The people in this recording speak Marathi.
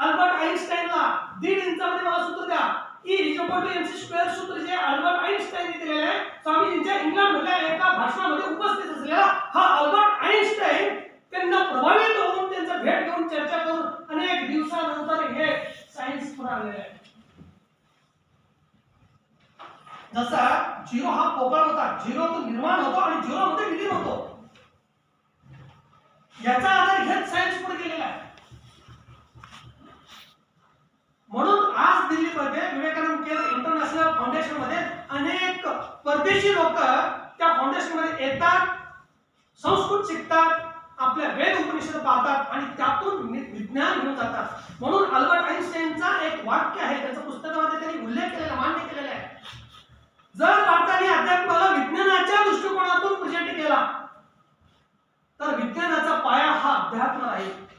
अल्बर्ट आईन्स्टाईनला दीड इंचामध्ये मला सूत्र द्या. E equal to MC square सूत्र जे अल्बर्ट आईन्स्टाईन दिलेले आहे स्वामीजींच्या इंग्लंडमधल्या एका भाषणामध्ये उपस्थित असलेला हा अल्बर्ट आईन्स्टाईन त्यांना प्रभावित होऊन त्यांचा भेट घेऊन चर्चा करून अनेक दिवसानंतर हे सायन्स पुढे आलेले आहे. जसा झिरो हा पोकळ होता झिरो तो निर्माण होतो आणि झिरो मध्ये विलीन होतो. याचा आधार घेत सायन्स पुढे गेलेला आहे म्हणून आज दिल्लीमध्ये विवेकानंद केंद्र इंटरनॅशनल फाउंडेशनमध्ये अनेक परदेशी लोक त्या फाउंडेशनमध्ये येतात संस्कृत शिकतात आपल्या वेद उपनिषद पाहतात आणि त्यातून विज्ञान घेऊन जातात. म्हणून अल्बर्ट आईन्स्टाईनचा एक वाक्य आहे त्याच्या पुस्तकामध्ये त्यांनी उल्लेख केलेला मान्य केलेला आहे. जर भारताने अध्यात्माला विज्ञानाच्या दृष्टिकोनातून प्रेझेंट केला तर विज्ञानाचा पाया हा अध्यात्म आहे.